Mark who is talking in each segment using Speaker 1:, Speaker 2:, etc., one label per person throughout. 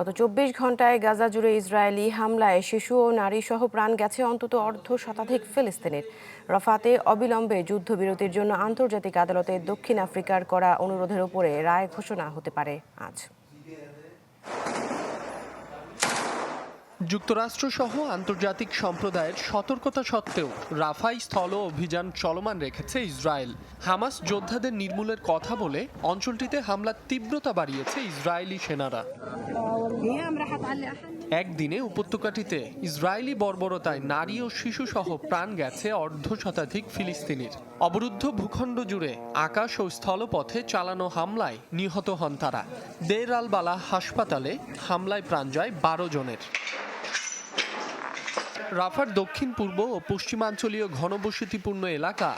Speaker 1: গত চব্বিশ ঘন্টায় গাজা জুড়ে ইসরায়েলি হামলায় শিশু ও নারী সহ প্রাণ গেছে অন্তত অর্ধ শতাধিক ফিলিস্তিনের রফাতে অবিলম্বে যুদ্ধবিরতির জন্য আন্তর্জাতিক আদালতে দক্ষিণ আফ্রিকার করা অনুরোধের ওপরে রায় ঘোষণা হতে পারে আজ যুক্তরাষ্ট্রসহ আন্তর্জাতিক সম্প্রদায়ের সতর্কতা সত্ত্বেও রাফাই স্থল অভিযান চলমান রেখেছে ইসরায়েল হামাস যোদ্ধাদের নির্মূলের কথা বলে অঞ্চলটিতে হামলার তীব্রতা বাড়িয়েছে ইসরায়েলি সেনারা একদিনে উপত্যকাটিতে ইসরায়েলি বর্বরতায় নারী ও শিশুসহ প্রাণ গেছে অর্ধ শতাধিক ফিলিস্তিনির অবরুদ্ধ ভূখণ্ড জুড়ে আকাশ ও স্থলপথে চালানো হামলায় নিহত হন তারা দের হাসপাতালে হামলায় প্রাণ যায় বারো জনের রাফার দক্ষিণ পূর্ব ও পশ্চিমাঞ্চলীয় ঘনবসতিপূর্ণ এলাকা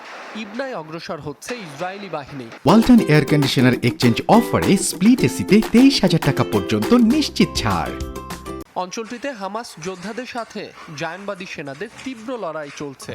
Speaker 1: ইবনায় অগ্রসর হচ্ছে ইসরায়েলি বাহিনী ওয়ালটন এয়ার কন্ডিশনার এক্সচেঞ্জ অফারে স্প্লিট এসিতে তেইশ হাজার টাকা পর্যন্ত নিশ্চিত ছাড় অঞ্চলটিতে হামাস যোদ্ধাদের সাথে জায়নবাদী সেনাদের তীব্র লড়াই চলছে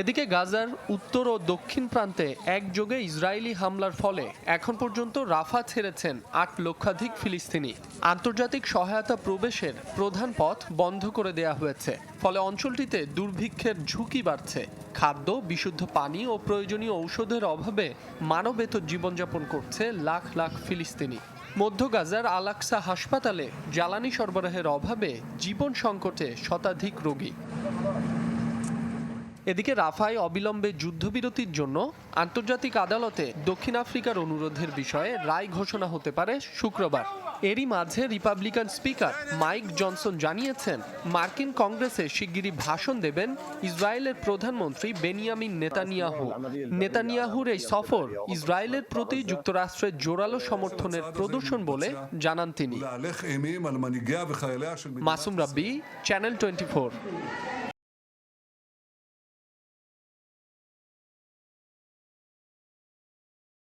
Speaker 1: এদিকে গাজার উত্তর ও দক্ষিণ প্রান্তে একযোগে ইসরায়েলি হামলার ফলে এখন পর্যন্ত রাফা ছেড়েছেন আট লক্ষাধিক ফিলিস্তিনি আন্তর্জাতিক সহায়তা প্রবেশের প্রধান পথ বন্ধ করে দেয়া হয়েছে ফলে অঞ্চলটিতে দুর্ভিক্ষের ঝুঁকি বাড়ছে খাদ্য বিশুদ্ধ পানি ও প্রয়োজনীয় ঔষধের অভাবে মানবেত জীবনযাপন করছে লাখ লাখ ফিলিস্তিনি মধ্য গাজার আলাক্সা হাসপাতালে জ্বালানি সরবরাহের অভাবে জীবন সংকটে শতাধিক রোগী এদিকে রাফায় অবিলম্বে যুদ্ধবিরতির জন্য আন্তর্জাতিক আদালতে দক্ষিণ আফ্রিকার অনুরোধের বিষয়ে রায় ঘোষণা হতে পারে শুক্রবার এরই মাঝে রিপাবলিকান স্পিকার মাইক জনসন জানিয়েছেন মার্কিন কংগ্রেসে শিগগিরই ভাষণ দেবেন ইসরায়েলের প্রধানমন্ত্রী বেনিয়ামিন নেতানিয়াহু নেতানিয়াহুর এই সফর ইসরায়েলের প্রতি যুক্তরাষ্ট্রের জোরালো সমর্থনের প্রদর্শন বলে জানান তিনি মাসুম রাব্বি চ্যানেল টোয়েন্টি